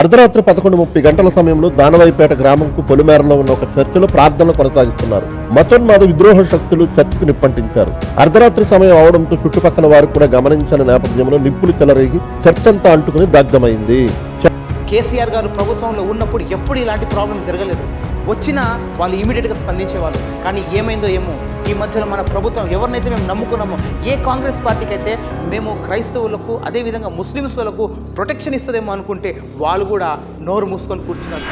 అర్ధరాత్రి పదకొండు ముప్పై గంటల సమయంలో దానవాయిపేట గ్రామంకు పొలిమేరలో ఉన్న ఒక చర్చిలో ప్రార్థనలు కొనసాగిస్తున్నారు. మతోన్మాద విద్రోహ శక్తులు చర్చికి నిప్పంటించారు. అర్ధరాత్రి సమయం అవడంతో చుట్టుపక్కల వారు కూడా గమనించిన నేపథ్యంలో నిప్పులు చెలరేగి చర్చంతా అంటుకుని దగ్ధమైంది. కేసీఆర్ గారు ప్రభుత్వంలో ఉన్నప్పుడు ఎప్పుడు ఇలాంటి ప్రాబ్లం జరగలేదు. వచ్చినా వాళ్ళు ఇమీడియట్గా స్పందించేవాళ్ళు. కానీ ఏమైందో ఏమో ఈ మధ్యలో మన ప్రభుత్వం ఎవరినైతే మేము నమ్ముకున్నామో ఏ కాంగ్రెస్ పార్టీకి అయితే మేము క్రైస్తవులకు అదేవిధంగా ముస్లిమ్స్ వాళ్ళకు ప్రొటెక్షన్ ఇస్తుందేమో అనుకుంటే వాళ్ళు కూడా నోరు మూసుకొని కూర్చున్నారు.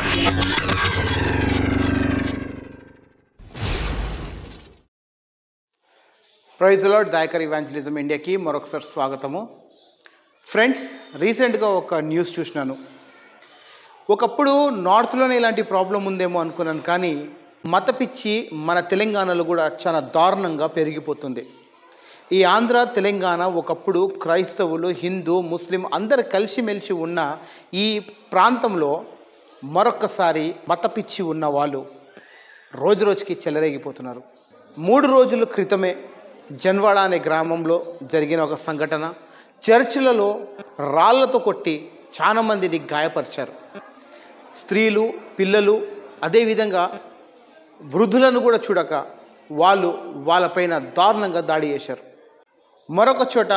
ప్రైజ్ లాడ్ దాయకర్ ఇవాంజలిజం ఇండియాకి మరొకసారి స్వాగతము. ఫ్రెండ్స్ రీసెంట్గా ఒక న్యూస్ చూసినాను. ఒకప్పుడు నార్త్లోనే ఇలాంటి ప్రాబ్లం ఉందేమో అనుకున్నాను కానీ మత పిచ్చి మన తెలంగాణలో కూడా చాలా దారుణంగా పెరిగిపోతుంది. ఈ ఆంధ్ర తెలంగాణ ఒకప్పుడు క్రైస్తవులు హిందూ ముస్లిం అందరు కలిసిమెలిసి ఉన్న ఈ ప్రాంతంలో మరొక్కసారి మత పిచ్చి ఉన్న వాళ్ళు రోజు రోజుకి చెలరేగిపోతున్నారు. మూడు రోజుల క్రితమే జన్వాడ అనే గ్రామంలో జరిగిన ఒక సంఘటన. చర్చిలలో రాళ్ళతో కొట్టి చాలా మందిని గాయపరిచారు. స్త్రీలు పిల్లలు అదేవిధంగా వృద్ధులను కూడా చూడక వాళ్ళు వాళ్ళపైన దారుణంగా దాడి చేశారు. మరొక చోట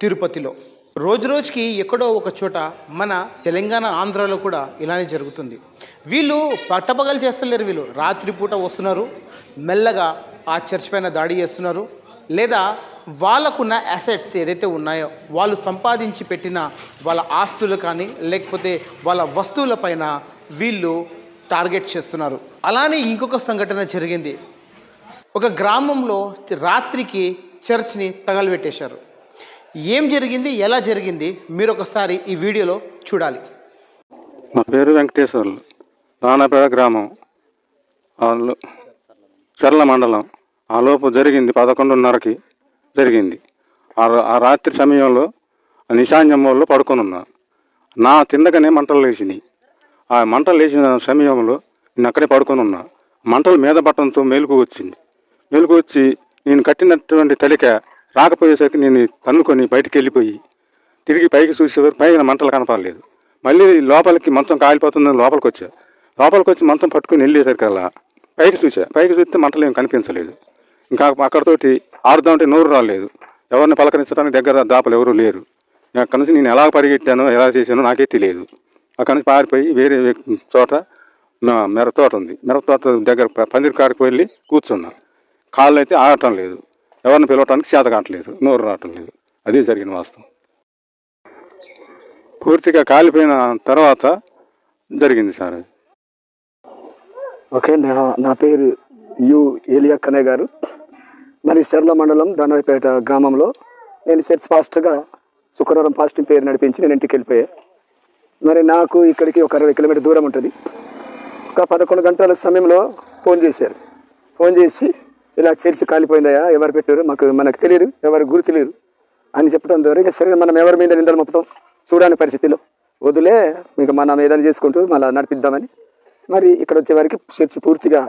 తిరుపతిలో. రోజు రోజుకి ఎక్కడో ఒక చోట మన తెలంగాణ ఆంధ్రాలో కూడా ఇలానే జరుగుతుంది. వీళ్ళు పట్టపగలు చేస్తలేరు వీళ్ళు. రాత్రిపూట వస్తున్నారు మెల్లగా ఆ చర్చ్ పైన దాడి చేస్తున్నారు. లేదా వాళ్ళకున్న అసెట్స్ ఏదైతే ఉన్నాయో వాళ్ళు సంపాదించి పెట్టిన వాళ్ళ ఆస్తులు కానీ లేకపోతే వాళ్ళ వస్తువులపైన వీళ్ళు టార్గెట్ చేస్తున్నారు. అలానే ఇంకొక సంఘటన జరిగింది. ఒక గ్రామంలో రాత్రికి చర్చ్ని తగలబెట్టేశారు. ఏం జరిగింది? ఎలా జరిగింది? మీరు ఒకసారి ఈ వీడియోలో చూడాలి. నా పేరు వెంకటేశ్వర్లు. రానాపేట గ్రామం. వాళ్ళు చర్ల మండలం. ఆ లోపు జరిగింది పదకొండున్నరకి జరిగింది. ఆ ఆ రాత్రి సమయంలో నిశాంజం వాళ్ళు పడుకొని ఉన్నా నా తిందకనే మంటలు లేచినాయి. ఆ మంటలు లేచిన సమయంలో నేను అక్కడే పడుకొని ఉన్నా. మంటలు మీద పట్టడంతో మేలుకు వచ్చింది. మేలుకు వచ్చి నేను కట్టినటువంటి తలిక రాకపోయేసరికి నేను తన్నుకొని బయటికి వెళ్ళిపోయి తిరిగి పైకి చూసేవారు పైన మంటలు కనపడలేదు. మళ్ళీ లోపలికి మంచం కాలిపోతుందని లోపలికి వచ్చా. లోపలికి వచ్చి మంచం పట్టుకుని వెళ్ళేసరికల్లా పైకి చూసా పైకి చూస్తే మంటలు ఏం కనిపించలేదు. ఇంకా అక్కడతోటి ఆడుదామంటే నోరు రాలేదు. ఎవరిని పలకరించడానికి దగ్గర దాపలు ఎవరు లేరు. అక్కడి నుంచి నేను ఎలా పరిగెట్టానో ఎలా చేశానో నాకే తెలియదు. అక్కడి నుంచి పారిపోయి వేరే వ్యక్తి చోట నా తోట ఉంది. మెర తోట దగ్గర ప- పందిరి కాడికి వెళ్ళి కూర్చున్నా. కాళ్ళు అయితే ఆడటం లేదు. ఎవరిని పిలవటానికి చేత కావట్లేదు. నోరు రావటం లేదు. అదే జరిగిన వాస్తవం. పూర్తిగా కాలిపోయిన తర్వాత జరిగింది సార్ అది. ఓకే నా నా పేరు యు ఏలియా గారు. మరి సెర్ల మండలం దానవపేట గ్రామంలో నేను సెర్చ్ పాస్టర్గా శుక్రవారం పాస్టింగ్ పేరు నడిపించి నేను ఇంటికి వెళ్ళిపోయాను మరి నాకు ఇక్కడికి ఒక అరవై కిలోమీటర్ దూరం ఉంటుంది. ఒక పదకొండు గంటల సమయంలో ఫోన్ చేశారు. ఫోన్ చేసి ఇలా చర్చి కాలిపోయిందయా ఎవరు పెట్టారు? మాకు మనకు తెలియదు ఎవరు గురి తెలియదు అని చెప్పడం ద్వారా సరే మనం ఎవరి మీద నిందలు మొత్తం చూడని పరిస్థితిలో. వదిలే ఇక మనం ఏదైనా చేసుకుంటూ మళ్ళీ నడిపిద్దామని. మరి ఇక్కడ వచ్చే వారికి చర్చి పూర్తిగా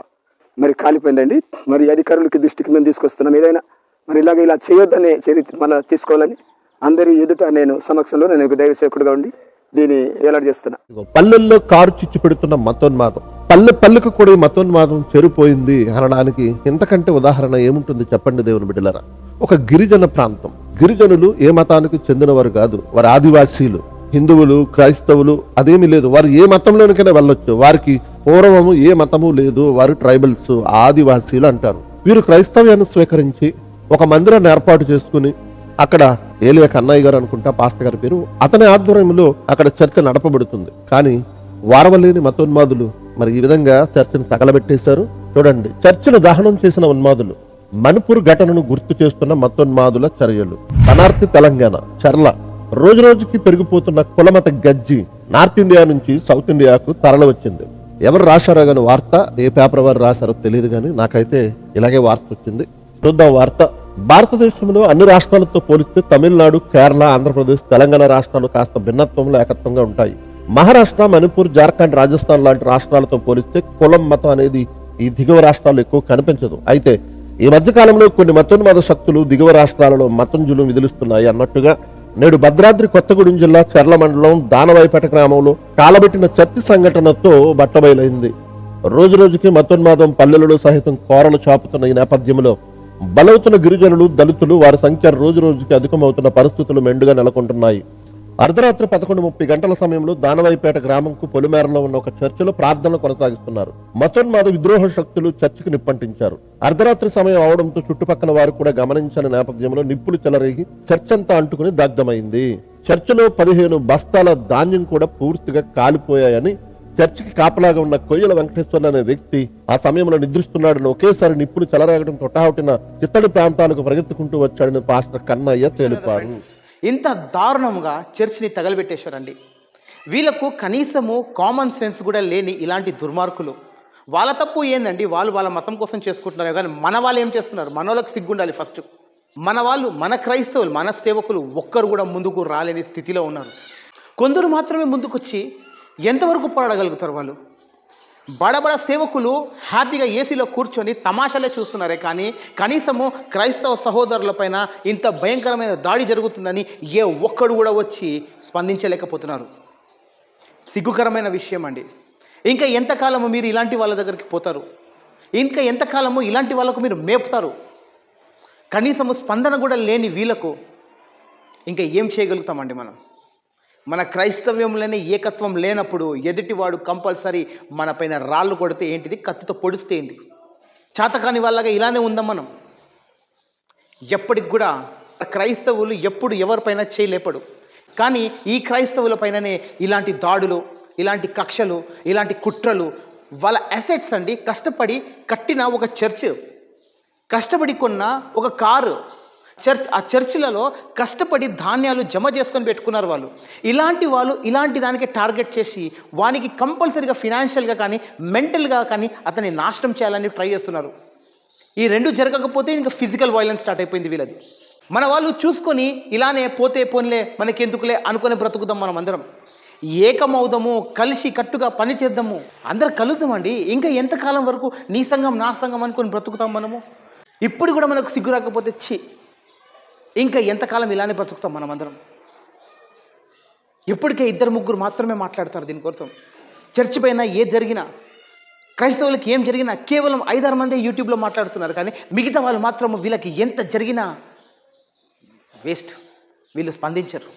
మరి కాలిపోయిందండి. మరి అధికారులకి దృష్టికి మేము తీసుకొస్తున్నాం. ఏదైనా మరి ఇలాగ ఇలా చేయొద్దనే చరిత్ర మళ్ళీ తీసుకోవాలని అందరి ఎదుట నేను సమక్షంలో నేను ఒక దైవ సేవకుడిగా ఉండి దీన్ని ఏలాడు చేస్తున్నా. పల్లెల్లో కారు చిచ్చు పెడుతున్న మతోన్మాదం. పల్లె పల్లెకు కూడా ఈ మతోన్మాదం చెరిపోయింది అనడానికి ఇంతకంటే ఉదాహరణ ఏముంటుంది చెప్పండి దేవుని బిడ్డలరా? ఒక గిరిజన ప్రాంతం. గిరిజనులు ఏ మతానికి చెందినవారు కాదు. వారు ఆదివాసీలు హిందువులు క్రైస్తవులు అదేమీ లేదు. వారు ఏ మతంలోనికైనా వెళ్ళొచ్చు. వారికి పూర్వము ఏ మతము లేదు. వారు ట్రైబల్స్ ఆదివాసీలు అంటారు. వీరు క్రైస్తవ్యాన్ని స్వీకరించి ఒక మందిరాన్ని ఏర్పాటు చేసుకుని అక్కడ ఏలియ కన్నయ్య గారు అనుకుంటా పాస్త గారి పేరు అతని ఆధ్వర్యంలో అక్కడ చర్చ నడపబడుతుంది. కానీ వారవలేని మతోన్మాదులు మరి ఈ విధంగా చర్చను తగలబెట్టేశారు. చూడండి చర్చను దహనం చేసిన ఉన్మాదులు మణిపూర్ ఘటనను గుర్తు చేస్తున్న మతోన్మాదుల చర్యలు. అనార్తి తెలంగాణ చర్ల రోజు రోజుకి పెరిగిపోతున్న కులమత గజ్జి నార్త్ ఇండియా నుంచి సౌత్ ఇండియాకు తరలి వచ్చింది ఎవరు రాశారో గాని వార్త ఏ పేపర్ వారు రాశారో తెలియదు కానీ నాకైతే ఇలాగే వార్త వచ్చింది. చూద్దాం వార్త. భారతదేశంలో అన్ని రాష్ట్రాలతో పోలిస్తే తమిళనాడు కేరళ ఆంధ్రప్రదేశ్ తెలంగాణ రాష్ట్రాలు కాస్త భిన్నత్వంలో ఏకత్వంగా ఉంటాయి. మహారాష్ట్ర మణిపూర్ జార్ఖండ్ రాజస్థాన్ లాంటి రాష్ట్రాలతో పోలిస్తే కులం మతం అనేది ఈ దిగువ రాష్ట్రాల్లో ఎక్కువ కనిపించదు. అయితే ఈ మధ్య కాలంలో కొన్ని మతోన్మాద శక్తులు దిగువ రాష్ట్రాలలో మతంజులు విదిలిస్తున్నాయి అన్నట్టుగా నేడు భద్రాద్రి కొత్తగూడెం జిల్లా చర్ల మండలం దానవాయిపేట గ్రామంలో కాలబెట్టిన చత్తి సంఘటనతో బట్టబయలైంది. రోజు రోజుకి మతోన్మాదం పల్లెలలో సహితం కోరలు చాపుతున్న ఈ నేపథ్యంలో బలవుతున్న గిరిజనులు దళితులు వారి సంఖ్య రోజు రోజుకి అధికమవుతున్న పరిస్థితులు మెండుగా నెలకొంటున్నాయి. అర్ధరాత్రి పదకొండు ముప్పై గంటల సమయంలో దానవాయిపేట గ్రామంకు పొలిమేరలో ఉన్న ఒక చర్చిలో ప్రార్థనలు కొనసాగిస్తున్నారు. మతోన్మాద విద్రోహ శక్తులు చర్చికి నిప్పంటించారు. అర్ధరాత్రి సమయం అవడంతో చుట్టుపక్కల వారు కూడా గమనించిన నేపథ్యంలో నిప్పులు చెలరేగి చర్చ్ అంతా అంటుకుని దగ్ధమైంది. చర్చిలో పదిహేను బస్తాల ధాన్యం కూడా పూర్తిగా కాలిపోయాయని చర్చికి కాపలాగా ఉన్న కొయ్యల వెంకటేశ్వర్లు అనే వ్యక్తి ఆ సమయంలో నిద్రిస్తున్నాడని ఒకేసారి నిప్పులు చెలరేగడం తొట్టహొట్టిన చిత్తడి ప్రాంతాలకు పరిగెత్తుకుంటూ వచ్చాడని పాస్టర్ కన్నయ్య తెలిపారు. ఇంత దారుణంగా చర్చిని తగలబెట్టేశారండి. వీళ్ళకు కనీసము కామన్ సెన్స్ కూడా లేని ఇలాంటి దుర్మార్గులు. వాళ్ళ తప్పు ఏందండి? వాళ్ళు వాళ్ళ మతం కోసం చేసుకుంటున్నారు కానీ మన వాళ్ళు ఏం చేస్తున్నారు? మన వాళ్ళకి సిగ్గుండాలి ఫస్ట్ మన వాళ్ళు మన క్రైస్తవులు మన సేవకులు ఒక్కరు కూడా ముందుకు రాలేని స్థితిలో ఉన్నారు. కొందరు మాత్రమే ముందుకొచ్చి ఎంతవరకు పోరాడగలుగుతారు వాళ్ళు? బడబడ సేవకులు హ్యాపీగా ఏసీలో కూర్చొని తమాషాలే చూస్తున్నారే కానీ కనీసము క్రైస్తవ సహోదరులపైన ఇంత భయంకరమైన దాడి జరుగుతుందని ఏ ఒక్కడు కూడా వచ్చి స్పందించలేకపోతున్నారు. సిగ్గుకరమైన విషయం అండి. ఇంకా ఎంతకాలము మీరు ఇలాంటి వాళ్ళ దగ్గరికి పోతారు? ఇంకా ఎంతకాలము ఇలాంటి వాళ్ళకు మీరు మేపుతారు? కనీసము స్పందన కూడా లేని వీళ్ళకు ఇంకా ఏం చేయగలుగుతామండి మనం? మన క్రైస్తవ్యంలోనే ఏకత్వం లేనప్పుడు ఎదుటివాడు కంపల్సరీ మన పైన రాళ్ళు కొడితే ఏంటిది? కత్తితో పొడిస్తే ఏంటి చేతకాని వాళ్ళగా ఇలానే ఉందాం మనం. ఎప్పటికి కూడా క్రైస్తవులు ఎప్పుడు ఎవరిపైన చేయలేపడు. కానీ ఈ క్రైస్తవుల పైననే ఇలాంటి దాడులు ఇలాంటి కక్షలు ఇలాంటి కుట్రలు వాళ్ళ అసెట్స్ అండి కష్టపడి కట్టిన ఒక చర్చ్ కష్టపడి కొన్న ఒక కారు. చర్చ్ ఆ చర్చిలలో కష్టపడి ధాన్యాలు జమ చేసుకొని పెట్టుకున్నారు వాళ్ళు. ఇలాంటి వాళ్ళు ఇలాంటి దానికి టార్గెట్ చేసి వానికి కంపల్సరీగా ఫినాన్షియల్గా కానీ మెంటల్గా కానీ అతన్ని నాశనం చేయాలని ట్రై చేస్తున్నారు. ఈ రెండు జరగకపోతే ఇంకా ఫిజికల్ వైలెన్స్ స్టార్ట్ అయిపోయింది వీళ్ళది. మన వాళ్ళు చూసుకొని ఇలానే పోతే పోన్లే మనకెందుకులే అనుకొని బ్రతుకుదాం మనం అందరం. ఏకమవుదాము కలిసి కట్టుగా పని చేద్దాము. అందరు కలుద్దామండి. ఇంకా ఎంతకాలం వరకు నీ సంఘం నా సంఘం అనుకొని బ్రతుకుతాం మనము? ఇప్పుడు కూడా మనకు సిగ్గు రాకపోతే చి ఇంకా ఎంతకాలం ఇలానే బ్రతుకుతాం మనమందరం? ఎప్పటికే ఇప్పటికే ఇద్దరు ముగ్గురు మాత్రమే మాట్లాడతారు దీనికోసం చర్చి పైన ఏ జరిగినా క్రైస్తవులకి ఏం జరిగినా కేవలం ఐదారు మందే యూట్యూబ్లో మాట్లాడుతున్నారు కానీ మిగతా వాళ్ళు మాత్రం వీళ్ళకి ఎంత జరిగినా వేస్ట్. వీళ్ళు స్పందించరు.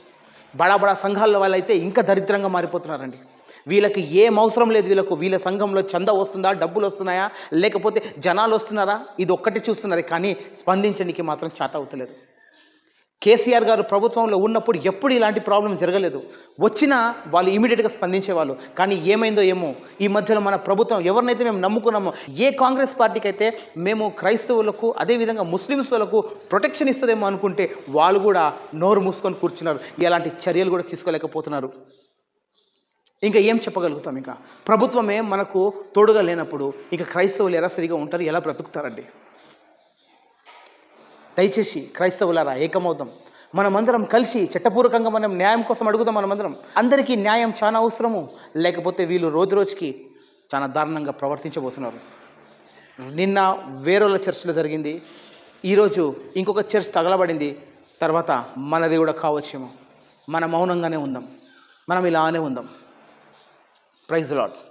బడా బడా సంఘాల్లో వాళ్ళైతే ఇంకా దరిద్రంగా మారిపోతున్నారండి. వీళ్ళకి ఏం అవసరం లేదు వీళ్ళకు. వీళ్ళ సంఘంలో చంద వస్తుందా డబ్బులు వస్తున్నాయా లేకపోతే జనాలు వస్తున్నారా? ఇది ఒక్కటి చూస్తున్నారు కానీ స్పందించడానికి మాత్రం చేత అవుతలేదు. కేసీఆర్ గారు ప్రభుత్వంలో ఉన్నప్పుడు ఎప్పుడు ఇలాంటి ప్రాబ్లం జరగలేదు. వచ్చినా వాళ్ళు ఇమీడియట్గా స్పందించేవాళ్ళు. కానీ ఏమైందో ఏమో ఈ మధ్యలో మన ప్రభుత్వం ఎవరినైతే మేము నమ్ముకున్నామో ఏ కాంగ్రెస్ పార్టీకి అయితే మేము క్రైస్తవులకు అదేవిధంగా ముస్లిమ్స్ వాళ్ళకు ప్రొటెక్షన్ ఇస్తుందేమో అనుకుంటే వాళ్ళు కూడా నోరు మూసుకొని కూర్చున్నారు. ఎలాంటి చర్యలు కూడా తీసుకోలేకపోతున్నారు. ఇంకా ఏం చెప్పగలుగుతాం ఇంకా? ప్రభుత్వమే మనకు తోడుగా లేనప్పుడు ఇంకా క్రైస్తవులు ఎలా సరిగా ఉంటారు ఎలా బ్రతుకుతారండి? దయచేసి క్రైస్తవులారా ఏకమవుదాం. మనమందరం కలిసి చట్టపూర్వకంగా మనం న్యాయం కోసం అడుగుదాం మనమందరం. అందరికీ న్యాయం చాలా అవసరము. లేకపోతే వీళ్ళు రోజు రోజుకి చాలా దారుణంగా ప్రవర్తించబోతున్నారు. నిన్న వేరేళ్ళ చర్చ్లో జరిగింది. ఈరోజు ఇంకొక చర్చ్ తగలబడింది. తర్వాత మనది కూడా కావచ్చేమో. మన మౌనంగానే ఉందాం. మనం ఇలానే ఉందాం. Praise lord